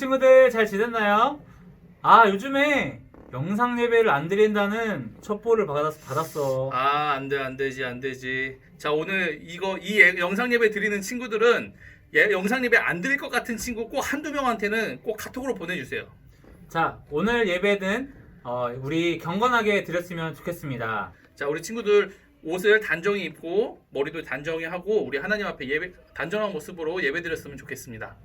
친구들 잘 지냈나요? 아 요즘에 영상 예배를 안 드린다는 첩보를 받았, 받았어. 아, 안 돼, 안 되지, 안 되지. 자, 오늘 이거, 이 예- 영상 예배 드리는 친구들은 예, 영상 예배 안 드릴 것 같은 친구 꼭 한두 명한테는 꼭 카톡으로 보내주세요. 자 오늘 예배는 어, 우리 경건하게 드렸으면 좋겠습니다. 자, 우리 친구들 옷을 단정히 입고 머리도 단정히 하고 우리 하나님 앞에 예배, 단정한 모습으로 예배 드렸으면 좋겠습니다.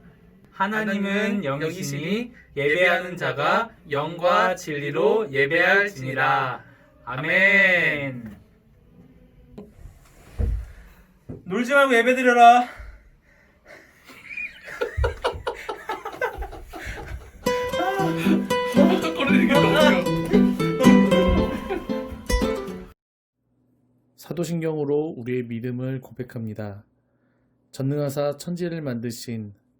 하나님은 영이시니 예배하는 자가 영과 진리로 예배할지니라. 아멘. 놀지 말고 예배 드려라. 버벅거리는 게 너무 사도신경으로 우리의 믿음을 고백합니다. 전능하사 천지를 만드신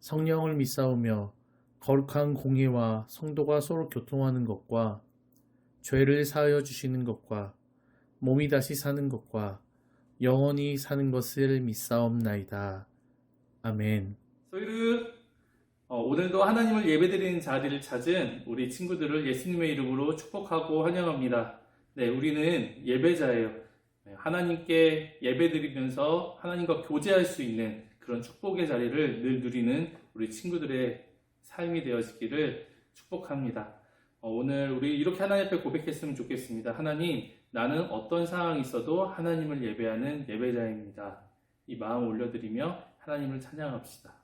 성령을 믿사오며 거룩한 공예와 성도가 서로 교통하는 것과 죄를 사하여 주시는 것과 몸이 다시 사는 것과 영원히 사는 것을 믿사옵나이다. 아멘. 소이르 어, 오늘도 하나님을 예배드리는 자리를 찾은 우리 친구들을 예수님의 이름으로 축복하고 환영합니다. 네, 우리는 예배자예요. 네, 하나님께 예배드리면서 하나님과 교제할 수 있는 그런 축복의 자리를 늘 누리는 우리 친구들의 삶이 되어지기를 축복합니다. 어, 오늘 우리 이렇게 하나님 앞에 고백했으면 좋겠습니다. 하나님, 나는 어떤 상황이 있어도 하나님을 예배하는 예배자입니다. 이 마음 올려드리며 하나님을 찬양합시다.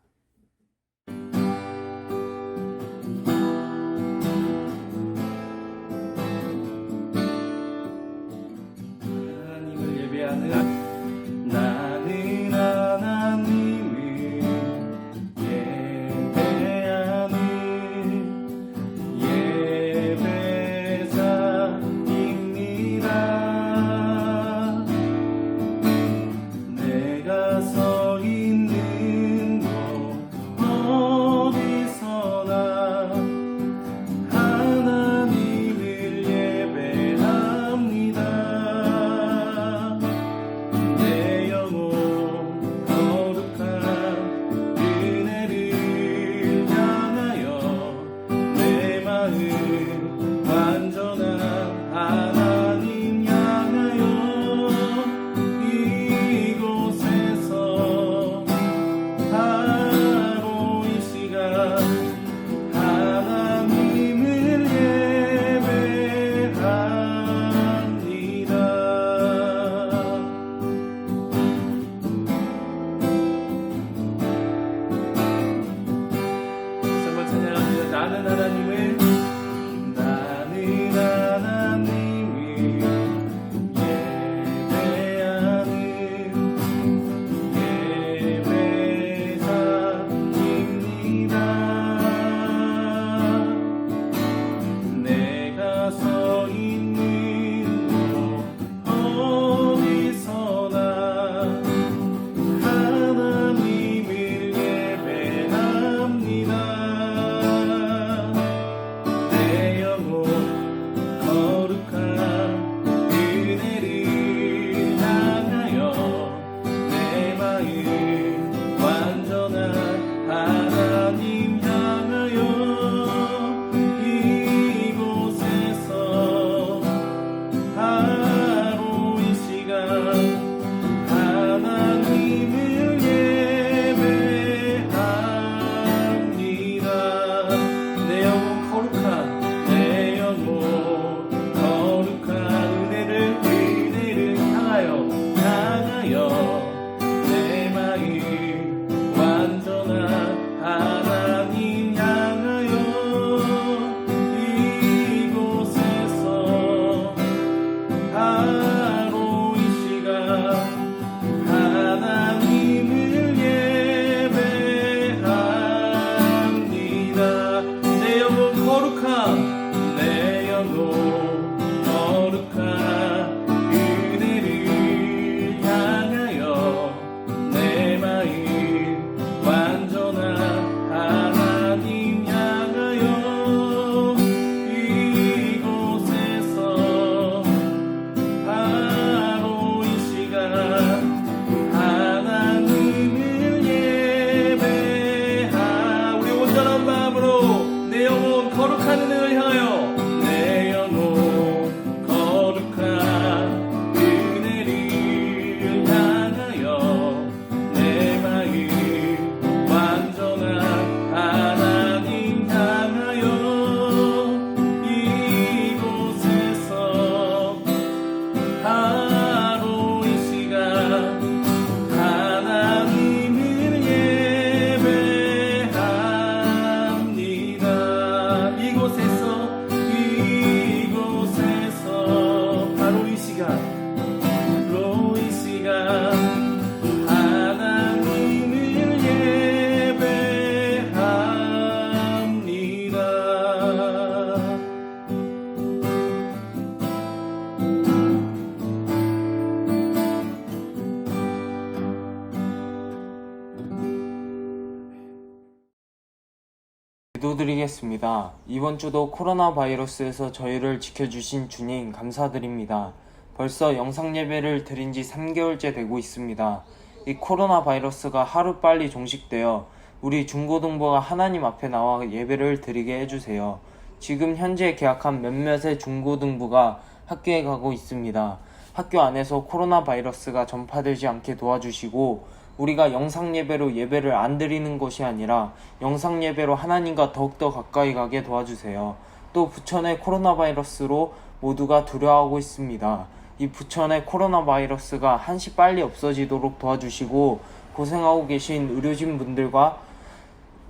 기도드리겠습니다. 이번 주도 코로나 바이러스에서 저희를 지켜주신 주님 감사드립니다. 벌써 영상 예배를 드린 지 3개월째 되고 있습니다. 이 코로나 바이러스가 하루빨리 종식되어 우리 중고등부가 하나님 앞에 나와 예배를 드리게 해주세요. 지금 현재 계약한 몇몇의 중고등부가 학교에 가고 있습니다. 학교 안에서 코로나 바이러스가 전파되지 않게 도와주시고 우리가 영상 예배로 예배를 안 드리는 것이 아니라 영상 예배로 하나님과 더욱더 가까이 가게 도와주세요. 또 부천의 코로나 바이러스로 모두가 두려워하고 있습니다. 이 부천의 코로나 바이러스가 한시 빨리 없어지도록 도와주시고 고생하고 계신 의료진 분들과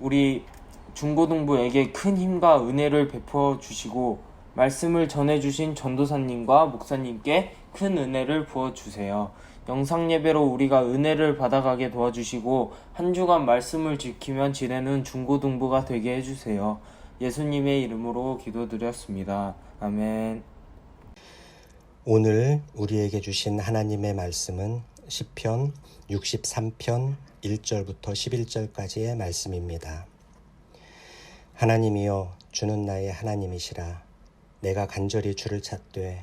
우리 중고등부에게 큰 힘과 은혜를 베풀어 주시고 말씀을 전해 주신 전도사님과 목사님께 큰 은혜를 부어 주세요. 영상 예배로 우리가 은혜를 받아가게 도와주시고 한 주간 말씀을 지키면 지내는 중고등부가 되게 해주세요. 예수님의 이름으로 기도드렸습니다. 아멘. 오늘 우리에게 주신 하나님의 말씀은 시편 63편 1절부터 11절까지의 말씀입니다. 하나님이여 주는 나의 하나님이시라 내가 간절히 주를 찾되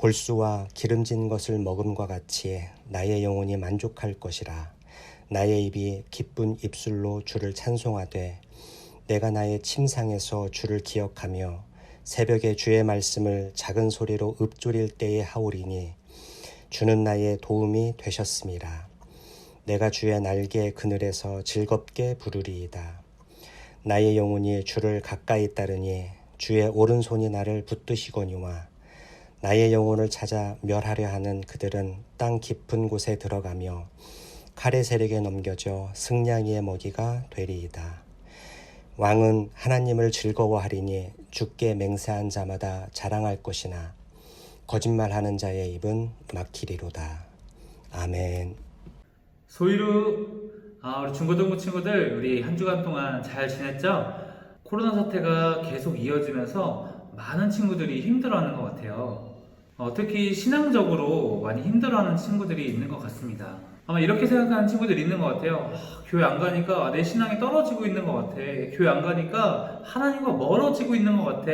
골수와 기름진 것을 먹음과 같이 나의 영혼이 만족할 것이라. 나의 입이 기쁜 입술로 주를 찬송하되 내가 나의 침상에서 주를 기억하며 새벽에 주의 말씀을 작은 소리로 읊조릴 때에 하오리니 주는 나의 도움이 되셨습니다. 내가 주의 날개 그늘에서 즐겁게 부르리이다. 나의 영혼이 주를 가까이 따르니 주의 오른손이 나를 붙드시거니와 나의 영혼을 찾아 멸하려 하는 그들은 땅 깊은 곳에 들어가며 칼의 세력에 넘겨져 승냥이의 먹이가 되리이다. 왕은 하나님을 즐거워하리니 주께 맹세한 자마다 자랑할 것이나 거짓말하는 자의 입은 막히리로다. 아멘. 소희루 아, 우리 중고등부 친구들 우리 한 주간 동안 잘 지냈죠? 코로나 사태가 계속 이어지면서 많은 친구들이 힘들어하는 것 같아요. 어, 특히 신앙적으로 많이 힘들어하는 친구들이 있는 것 같습니다. 아마 이렇게 생각하는 친구들이 있는 것 같아요. 아, 교회 안 가니까 아, 내 신앙이 떨어지고 있는 것 같아. 교회 안 가니까 하나님과 멀어지고 있는 것 같아.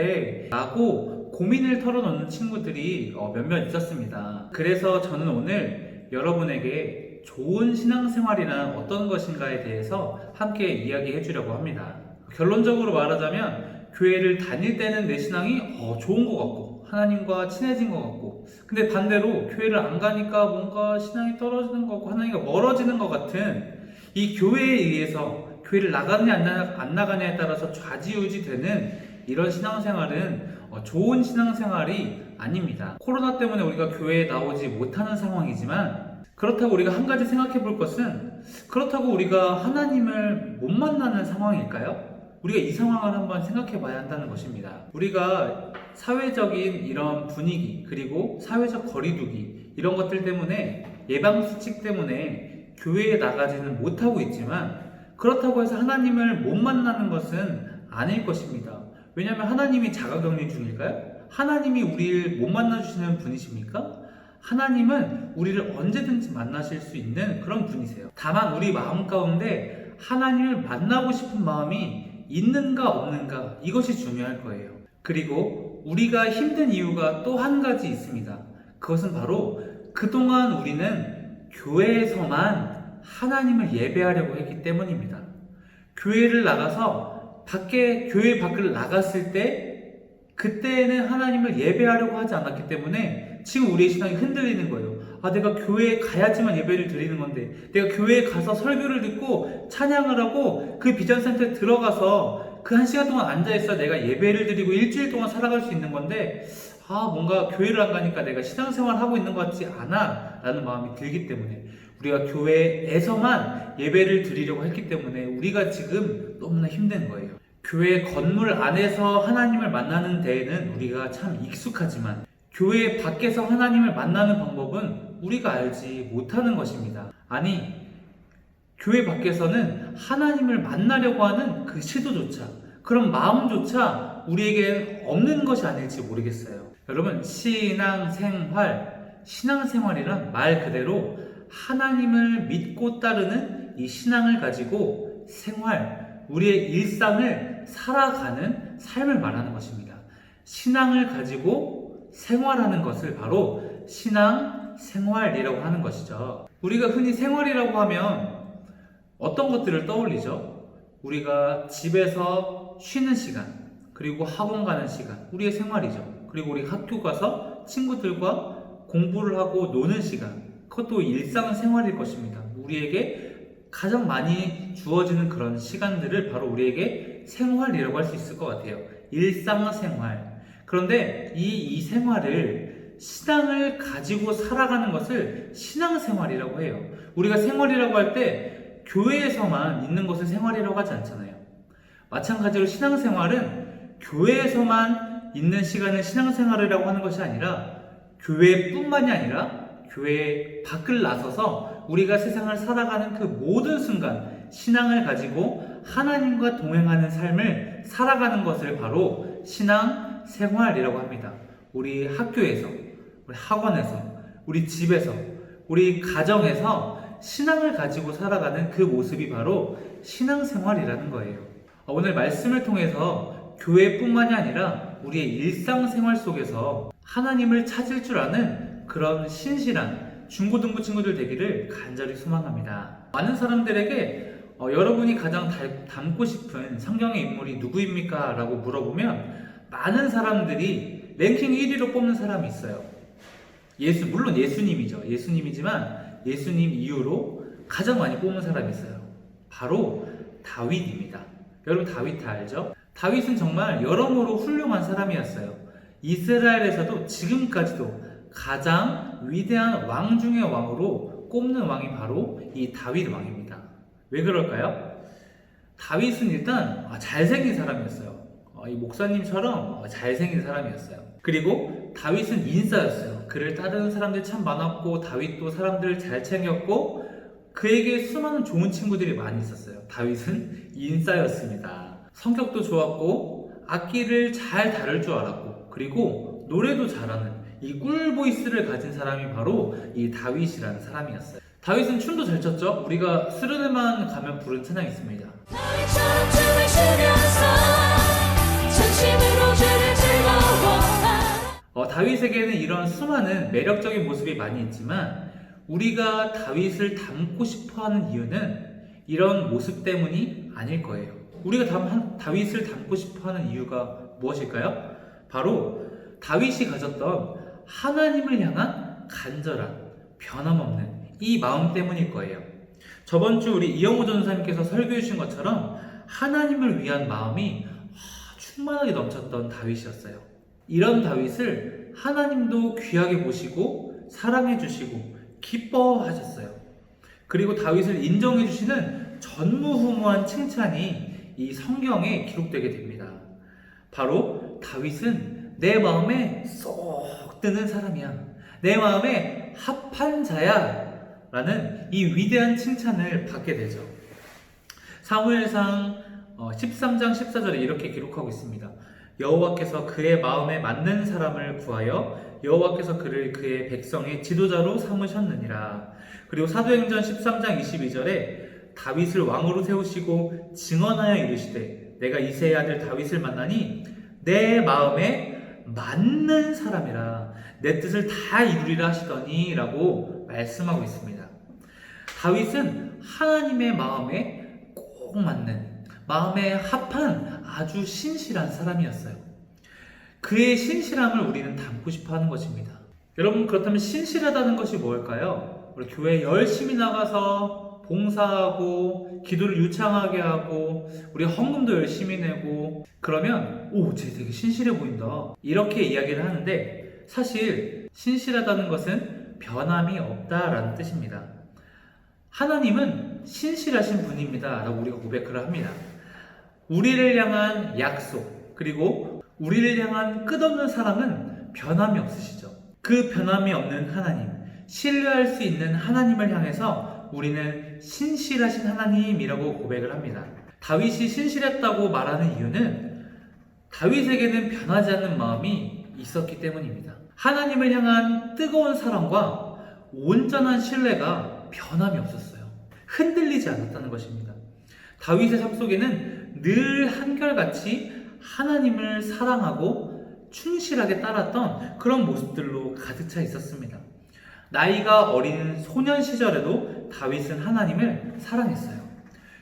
라고 고민을 털어놓는 친구들이 어, 몇몇 있었습니다. 그래서 저는 오늘 여러분에게 좋은 신앙생활이란 어떤 것인가에 대해서 함께 이야기해 주려고 합니다. 결론적으로 말하자면 교회를 다닐 때는 내 신앙이 어, 좋은 것 같고 하나님과 친해진 것 같고 근데 반대로 교회를 안 가니까 뭔가 신앙이 떨어지는 것 같고 하나님과 멀어지는 것 같은 이 교회에 의해서 교회를 나가느냐 안, 나, 안 나가냐에 따라서 좌지우지 되는 이런 신앙생활은 어, 좋은 신앙생활이 아닙니다. 코로나 때문에 우리가 교회에 나오지 못하는 상황이지만 그렇다고 우리가 한 가지 생각해 볼 것은 그렇다고 우리가 하나님을 못 만나는 상황일까요? 우리가 이 상황을 한번 생각해 봐야 한다는 것입니다. 우리가 사회적인 이런 분위기, 그리고 사회적 거리두기, 이런 것들 때문에 예방수칙 때문에 교회에 나가지는 못하고 있지만 그렇다고 해서 하나님을 못 만나는 것은 아닐 것입니다. 왜냐하면 하나님이 자가격리 중일까요? 하나님이 우리를 못 만나주시는 분이십니까? 하나님은 우리를 언제든지 만나실 수 있는 그런 분이세요. 다만 우리 마음 가운데 하나님을 만나고 싶은 마음이 있는가 없는가 이것이 중요할 거예요. 그리고 우리가 힘든 이유가 또 한 가지 있습니다. 그것은 바로 그동안 우리는 교회에서만 하나님을 예배하려고 했기 때문입니다. 교회를 나가서 밖에 교회 밖을 나갔을 때 그때는 하나님을 예배하려고 하지 않았기 때문에 지금 우리의 신앙이 흔들리는 거예요. 아, 내가 교회에 가야지만 예배를 드리는 건데, 내가 교회에 가서 설교를 듣고 찬양을 하고 그 비전센터에 들어가서 그 한 시간 동안 앉아있어 내가 예배를 드리고 일주일 동안 살아갈 수 있는 건데, 아, 뭔가 교회를 안 가니까 내가 신앙생활 하고 있는 것 같지 않아. 라는 마음이 들기 때문에, 우리가 교회에서만 예배를 드리려고 했기 때문에 우리가 지금 너무나 힘든 거예요. 교회 건물 안에서 하나님을 만나는 데에는 우리가 참 익숙하지만 교회 밖에서 하나님을 만나는 방법은 우리가 알지 못하는 것입니다. 아니, 교회 밖에서는 하나님을 만나려고 하는 그 시도조차, 그런 마음조차 우리에게 없는 것이 아닐지 모르겠어요. 여러분, 신앙생활, 신앙생활이란 말 그대로 하나님을 믿고 따르는 이 신앙을 가지고 생활, 우리의 일상을 살아가는 삶을 말하는 것입니다. 신앙을 가지고 생활하는 것을 바로 신앙 생활이라고 하는 것이죠. 우리가 흔히 생활이라고 하면 어떤 것들을 떠올리죠? 우리가 집에서 쉬는 시간, 그리고 학원 가는 시간, 우리의 생활이죠. 그리고 우리 학교 가서 친구들과 공부를 하고 노는 시간, 그것도 일상 생활일 것입니다. 우리에게 가장 많이 주어지는 그런 시간들을 바로 우리에게 생활이라고 할 수 있을 것 같아요. 일상 생활. 그런데 이, 이 생활을 신앙을 가지고 살아가는 것을 신앙생활이라고 해요. 우리가 생활이라고 할 때 교회에서만 있는 것을 생활이라고 하지 않잖아요. 마찬가지로 신앙생활은 교회에서만 있는 시간을 신앙생활이라고 하는 것이 아니라 교회뿐만이 아니라 교회 밖을 나서서 우리가 세상을 살아가는 그 모든 순간 신앙을 가지고 하나님과 동행하는 삶을 살아가는 것을 바로 신앙 생활이라고 합니다. 우리 학교에서, 우리 학원에서, 우리 집에서, 우리 가정에서 신앙을 가지고 살아가는 그 모습이 바로 신앙 생활이라는 거예요. 오늘 말씀을 통해서 교회뿐만이 아니라 우리의 일상생활 속에서 하나님을 찾을 줄 아는 그런 신실한 중고등부 친구들 되기를 간절히 소망합니다. 많은 사람들에게 어, 여러분이 가장 닮- 닮고 싶은 성경의 인물이 누구입니까? 라고 물어보면 많은 사람들이 랭킹 1위로 뽑는 사람이 있어요. 예수, 물론 예수님이죠. 예수님이지만 예수님 이후로 가장 많이 뽑는 사람이 있어요. 바로 다윗입니다. 여러분 다윗 알죠? 다윗은 정말 여러모로 훌륭한 사람이었어요. 이스라엘에서도 지금까지도 가장 위대한 왕 중의 왕으로 꼽는 왕이 바로 이 다윗 왕입니다. 왜 그럴까요? 다윗은 일단 아, 잘생긴 사람이었어요. 어, 이 목사님처럼 어, 잘생긴 사람이었어요. 그리고 다윗은 인싸였어요. 그를 따르는 사람들이 참 많았고 다윗도 사람들을 잘 챙겼고 그에게 수많은 좋은 친구들이 많이 있었어요. 다윗은 인싸였습니다. 성격도 좋았고 악기를 잘 다룰 줄 알았고 그리고 노래도 잘하는 이 꿀보이스를 가진 사람이 바로 이 다윗이라는 사람이었어요. 다윗은 춤도 잘 췄죠. 우리가 수련회만 가면 부른 찬양이 있습니다. 어, 다윗에게는 이런 수많은 매력적인 모습이 많이 있지만 우리가 다윗을 닮고 싶어하는 이유는 이런 모습 때문이 아닐 거예요. 우리가 닮- 다윗을 닮고 싶어하는 이유가 무엇일까요? 바로 다윗이 가졌던 하나님을 향한 간절한 변함없는 이 마음 때문일 거예요. 저번 주 우리 이영호 전사님께서 설교해 주신 것처럼 하나님을 위한 마음이 아, 충만하게 넘쳤던 다윗이었어요. 이런 다윗을 하나님도 귀하게 보시고 사랑해 주시고 기뻐하셨어요. 그리고 다윗을 인정해 주시는 전무후무한 칭찬이 이 성경에 기록되게 됩니다. 바로 다윗은 내 마음에 쏙 드는 사람이야. 내 마음에 합한 자야. 라는 이 위대한 칭찬을 받게 되죠. 사무엘상 어, 13장 14절에 이렇게 기록하고 있습니다. 여호와께서 그의 마음에 맞는 사람을 구하여 여호와께서 그를 그의 백성의 지도자로 삼으셨느니라. 그리고 사도행전 13장 22절에 다윗을 왕으로 세우시고 증언하여 이르시되 내가 이세의 아들 다윗을 만나니 내 마음에 맞는 사람이라 내 뜻을 다 이루리라 하시더니라고 말씀하고 있습니다. 다윗은 하나님의 마음에 꼭 맞는 마음에 합한 아주 신실한 사람이었어요. 그의 신실함을 우리는 담고 싶어 하는 것입니다. 여러분, 그렇다면 신실하다는 것이 뭘까요? 우리 교회 열심히 나가서 봉사하고, 기도를 유창하게 하고, 우리 헌금도 열심히 내고, 그러면, 오, 쟤 되게 신실해 보인다. 이렇게 이야기를 하는데, 사실, 신실하다는 것은 변함이 없다라는 뜻입니다. 하나님은 신실하신 분입니다. 라고 우리가 고백을 합니다. 우리를 향한 약속, 그리고 우리를 향한 끝없는 사랑은 변함이 없으시죠. 그 변함이 없는 하나님, 신뢰할 수 있는 하나님을 향해서 우리는 신실하신 하나님이라고 고백을 합니다. 다윗이 신실했다고 말하는 이유는 다윗에게는 변하지 않는 마음이 있었기 때문입니다. 하나님을 향한 뜨거운 사랑과 온전한 신뢰가 변함이 없었어요. 흔들리지 않았다는 것입니다. 다윗의 삶 속에는 늘 한결같이 하나님을 사랑하고 충실하게 따랐던 그런 모습들로 가득 차 있었습니다. 나이가 어린 소년 시절에도 다윗은 하나님을 사랑했어요.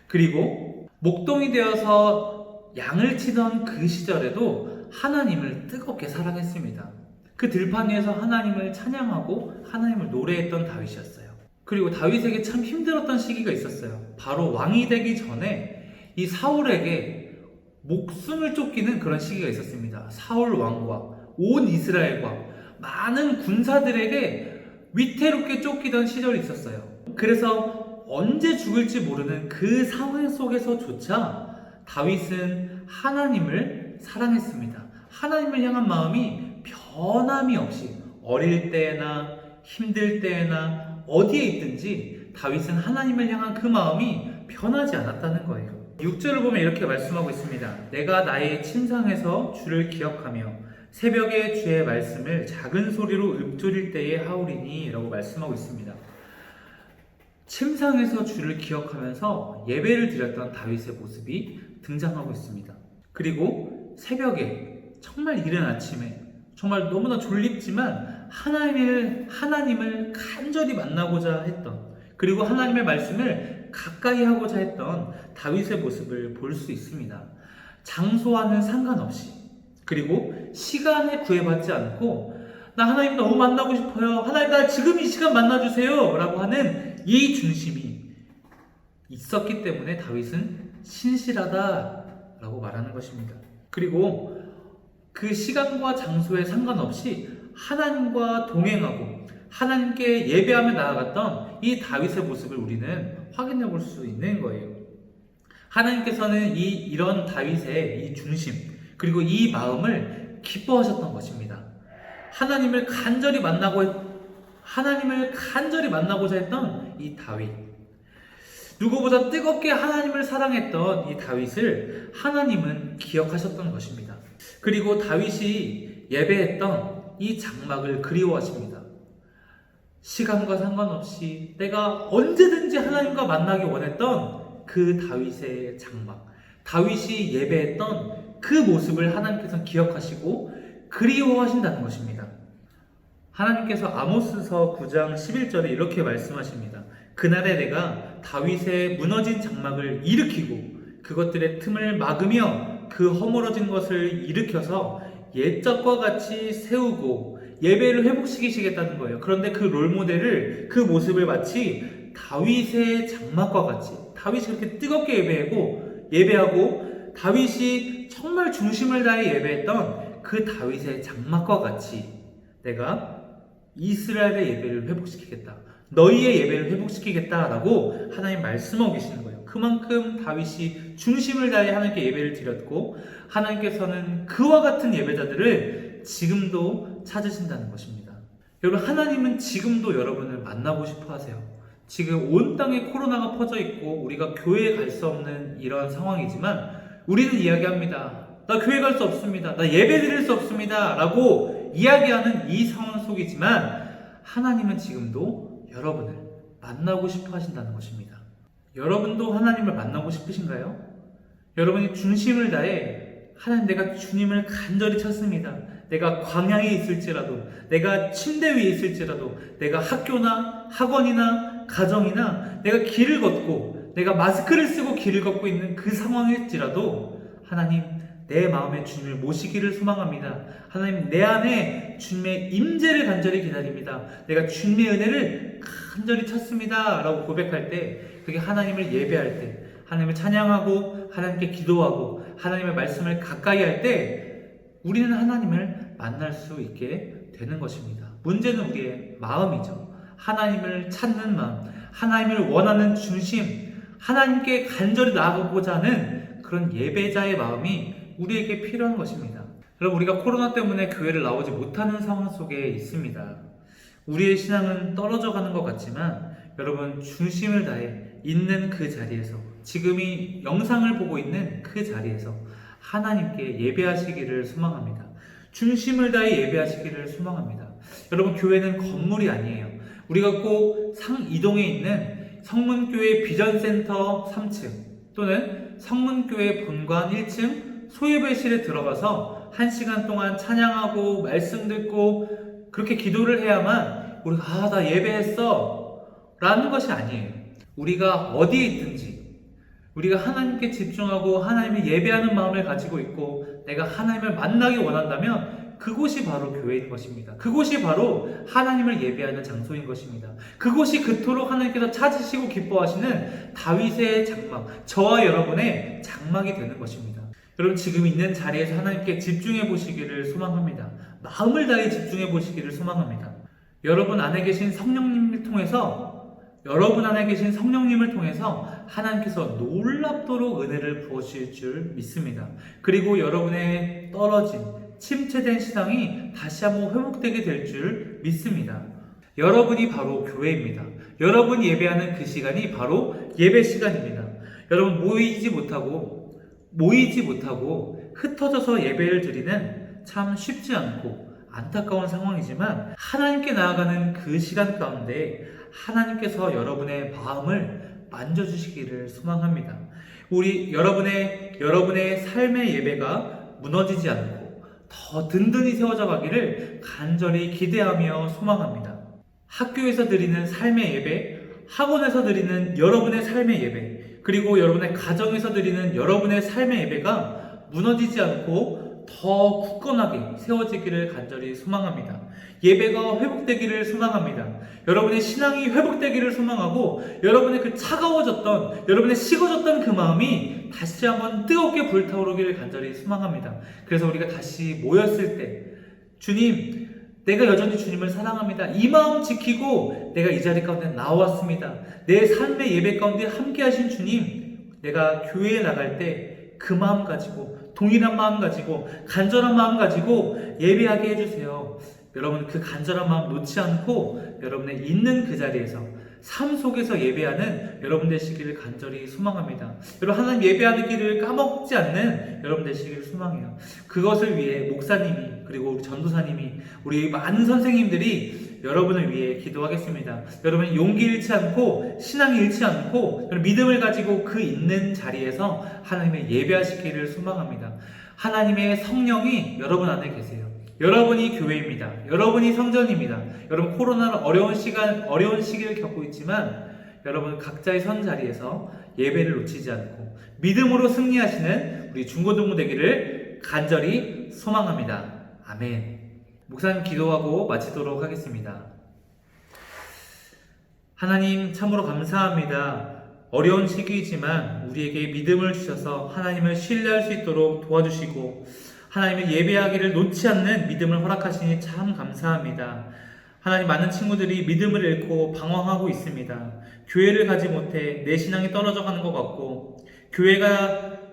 그리고 목동이 되어서 양을 치던 그 시절에도 하나님을 뜨겁게 사랑했습니다. 그 들판 위에서 하나님을 찬양하고 하나님을 노래했던 다윗이었어요. 그리고 다윗에게 참 힘들었던 시기가 있었어요. 바로 왕이 되기 전에 이 사울에게 목숨을 쫓기는 그런 시기가 있었습니다. 사울 왕과 온 이스라엘과 많은 군사들에게 위태롭게 쫓기던 시절이 있었어요. 그래서 언제 죽을지 모르는 그 상황 속에서조차 다윗은 하나님을 사랑했습니다. 하나님을 향한 마음이 변함이 없이 어릴 때나 힘들 때나 어디에 있든지 다윗은 하나님을 향한 그 마음이 변하지 않았다는 거예요. 6절을 보면 이렇게 말씀하고 있습니다. 내가 나의 침상에서 주를 기억하며 새벽에 주의 말씀을 작은 소리로 읊조릴 때에 하오리니 라고 말씀하고 있습니다. 침상에서 주를 기억하면서 예배를 드렸던 다윗의 모습이 등장하고 있습니다. 그리고 새벽에 정말 이른 아침에 정말 너무나 졸립지만 하나님을 하나님을 간절히 만나고자 했던 그리고 하나님의 말씀을 가까이 하고자 했던 다윗의 모습을 볼 수 있습니다. 장소와는 상관없이 그리고 시간에 구애받지 않고 나 하나님 너무 만나고 싶어요. 하나님 나 지금 이 시간 만나주세요. 라고 하는 이 중심이 있었기 때문에 다윗은 신실하다라고 말하는 것입니다. 그리고 그 시간과 장소에 상관없이 하나님과 동행하고 하나님께 예배하며 나아갔던 이 다윗의 모습을 우리는 확인해 볼 수 있는 거예요. 하나님께서는 이 이런 다윗의 이 중심 그리고 이 마음을 기뻐하셨던 것입니다. 하나님을 간절히 만나고 했- 하나님을 간절히 만나고자 했던 이 다윗. 누구보다 뜨겁게 하나님을 사랑했던 이 다윗을 하나님은 기억하셨던 것입니다. 그리고 다윗이 예배했던 이 장막을 그리워하십니다. 시간과 상관없이 내가 언제든지 하나님과 만나기 원했던 그 다윗의 장막, 다윗이 예배했던 그 모습을 하나님께서 기억하시고 그리워하신다는 것입니다. 하나님께서 아모스서 9장 11절에 이렇게 말씀하십니다. 그날에 내가 다윗의 무너진 장막을 일으키고 그것들의 틈을 막으며 그 허물어진 것을 일으켜서 옛적과 같이 세우고 예배를 회복시키시겠다는 거예요. 그런데 그 롤모델을 그 모습을 마치 다윗의 장막과 같이 다윗이 그렇게 뜨겁게 예배하고 예배하고 다윗이 정말 중심을 다해 예배했던 그 다윗의 장막과 같이 내가 이스라엘의 예배를 회복시키겠다. 너희의 예배를 회복시키겠다라고 하나님 말씀하고 계시는 거예요. 그만큼 다윗이 중심을 다해 하나님께 예배를 드렸고 하나님께서는 그와 같은 예배자들을 지금도 찾으신다는 것입니다. 여러분 하나님은 지금도 여러분을 만나고 싶어 하세요. 지금 온 땅에 코로나가 퍼져 있고 우리가 교회에 갈 수 없는 이런 상황이지만 우리는 이야기합니다. 나 교회 갈 수 없습니다. 나 예배 드릴 수 없습니다. 라고 이야기하는 이 상황 속이지만 하나님은 지금도 여러분을 만나고 싶어 하신다는 것입니다. 여러분도 하나님을 만나고 싶으신가요? 여러분이 중심을 다해 하나님 내가 주님을 간절히 찾습니다. 내가 광야에 있을지라도, 내가 침대 위에 있을지라도, 내가 학교나 학원이나 가정이나 내가 길을 걷고, 내가 마스크를 쓰고 길을 걷고 있는 그 상황일지라도 하나님 내 마음에 주님을 모시기를 소망합니다. 하나님 내 안에 주님의 임재를 간절히 기다립니다. 내가 주님의 은혜를 간절히 찾습니다. 라고 고백할 때 그게 하나님을 예배할 때 하나님을 찬양하고 하나님께 기도하고 하나님의 말씀을 가까이 할 때 우리는 하나님을 만날 수 있게 되는 것입니다. 문제는 우리의 마음이죠. 하나님을 찾는 마음, 하나님을 원하는 중심, 하나님께 간절히 나아가고자 하는 그런 예배자의 마음이 우리에게 필요한 것입니다. 여러분, 우리가 코로나 때문에 교회를 나오지 못하는 상황 속에 있습니다. 우리의 신앙은 떨어져 가는 것 같지만 여러분 중심을 다해 있는 그 자리에서 지금 이 영상을 보고 있는 그 자리에서 하나님께 예배하시기를 소망합니다. 중심을 다해 예배하시기를 소망합니다. 여러분 교회는 건물이 아니에요. 우리가 꼭 상이동에 있는 성문교회 비전센터 3층 또는 성문교회 본관 1층 소예배실에 들어가서 한 시간 동안 찬양하고 말씀 듣고 그렇게 기도를 해야만 우리가 아 나 예배했어 라는 것이 아니에요. 우리가 어디에 있든지 우리가 하나님께 집중하고 하나님을 예배하는 마음을 가지고 있고 내가 하나님을 만나기 원한다면 그곳이 바로 교회인 것입니다. 그곳이 바로 하나님을 예배하는 장소인 것입니다. 그곳이 그토록 하나님께서 찾으시고 기뻐하시는 다윗의 장막, 저와 여러분의 장막이 되는 것입니다. 여러분 지금 있는 자리에서 하나님께 집중해 보시기를 소망합니다. 마음을 다해 집중해 보시기를 소망합니다. 여러분 안에 계신 성령님을 통해서 여러분 안에 계신 성령님을 통해서 하나님께서 놀랍도록 은혜를 부어주실 줄 믿습니다. 그리고 여러분의 떨어진 침체된 신앙이 다시 한번 회복되게 될 줄 믿습니다. 여러분이 바로 교회입니다. 여러분이 예배하는 그 시간이 바로 예배 시간입니다. 여러분 모이지 못하고 모이지 못하고 흩어져서 예배를 드리는 참 쉽지 않고 안타까운 상황이지만 하나님께 나아가는 그 시간 가운데 하나님께서 여러분의 마음을 만져주시기를 소망합니다. 우리 여러분의 여러분의 삶의 예배가 무너지지 않고 더 든든히 세워져 가기를 간절히 기대하며 소망합니다. 학교에서 드리는 삶의 예배, 학원에서 드리는 여러분의 삶의 예배, 그리고 여러분의 가정에서 드리는 여러분의 삶의 예배가 무너지지 않고 더 굳건하게 세워지기를 간절히 소망합니다. 예배가 회복되기를 소망합니다. 여러분의 신앙이 회복되기를 소망하고 여러분의 그 차가워졌던 여러분의 식어졌던 그 마음이 다시 한번 뜨겁게 불타오르기를 간절히 소망합니다. 그래서 우리가 다시 모였을 때 주님 내가 여전히 주님을 사랑합니다. 이 마음 지키고 내가 이 자리 가운데 나왔습니다. 내 삶의 예배 가운데 함께 하신 주님, 내가 교회에 나갈 때 그 마음 가지고 동일한 마음 가지고 간절한 마음 가지고 예배하게 해주세요. 여러분 그 간절한 마음 놓지 않고 여러분의 있는 그 자리에서 삶 속에서 예배하는 여러분 되시기를 간절히 소망합니다. 여러분 하나님 예배하는 길을 까먹지 않는 여러분 되시기를 소망해요. 그것을 위해 목사님이 그리고 우리 전도사님이 우리 많은 선생님들이 여러분을 위해 기도하겠습니다. 여러분 용기 잃지 않고 신앙 잃지 않고 믿음을 가지고 그 있는 자리에서 하나님의 예배하시기를 소망합니다. 하나님의 성령이 여러분 안에 계세요. 여러분이 교회입니다. 여러분이 성전입니다. 여러분 코로나는 어려운 시간, 어려운 시기를 겪고 있지만 여러분 각자의 선 자리에서 예배를 놓치지 않고 믿음으로 승리하시는 우리 중고등부 되기를 간절히 소망합니다. 아멘. 목사님 기도하고 마치도록 하겠습니다. 하나님 참으로 감사합니다. 어려운 시기이지만 우리에게 믿음을 주셔서 하나님을 신뢰할 수 있도록 도와주시고 하나님을 예배하기를 놓지 않는 믿음을 허락하시니 참 감사합니다. 하나님 많은 친구들이 믿음을 잃고 방황하고 있습니다. 교회를 가지 못해 내 신앙이 떨어져 가는 것 같고 교회가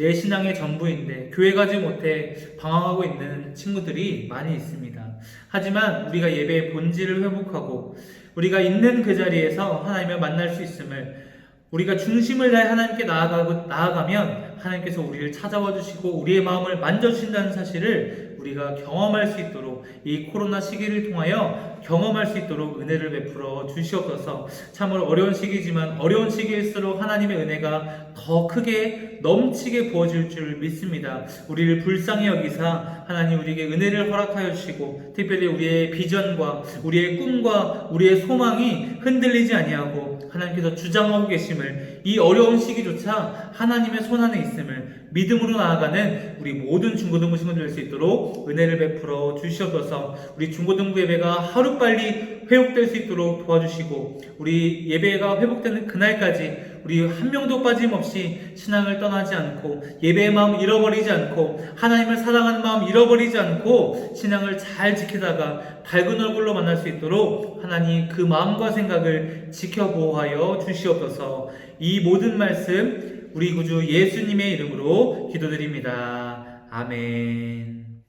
내 신앙의 전부인데 교회 가지 못해 방황하고 있는 친구들이 많이 있습니다. 하지만 우리가 예배의 본질을 회복하고 우리가 있는 그 자리에서 하나님을 만날 수 있음을 우리가 중심을 다해 하나님께 나아가고, 나아가면 하나님께서 우리를 찾아와 주시고 우리의 마음을 만져주신다는 사실을 우리가 경험할 수 있도록 이 코로나 시기를 통하여 경험할 수 있도록 은혜를 베풀어 주시옵소서 참으로 어려운 시기지만 어려운 시기일수록 하나님의 은혜가 더 크게 넘치게 부어질 줄 믿습니다. 우리를 불쌍히 여기사 하나님 우리에게 은혜를 허락하여 주시고 특별히 우리의 비전과 우리의 꿈과 우리의 소망이 흔들리지 아니하고 하나님께서 주장하고 계심을 이 어려운 시기조차 하나님의 손 안에 있음을 믿음으로 나아가는 우리 모든 중고등부 친구들 될 수 있도록 은혜를 베풀어 주시옵소서. 우리 중고등부 예배가 하루빨리 회복될 수 있도록 도와주시고 우리 예배가 회복되는 그날까지 우리 한 명도 빠짐없이 신앙을 떠나지 않고 예배의 마음 잃어버리지 않고 하나님을 사랑하는 마음 잃어버리지 않고 신앙을 잘 지키다가 밝은 얼굴로 만날 수 있도록 하나님 그 마음과 생각을 지켜보호하여 주시옵소서 이 모든 말씀 우리 구주 예수님의 이름으로 기도드립니다. 아멘.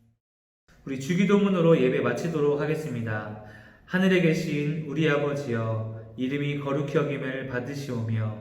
우리 주기도문으로 예배 마치도록 하겠습니다. 하늘에 계신 우리 아버지여 이름이 거룩히 여김을 받으시오며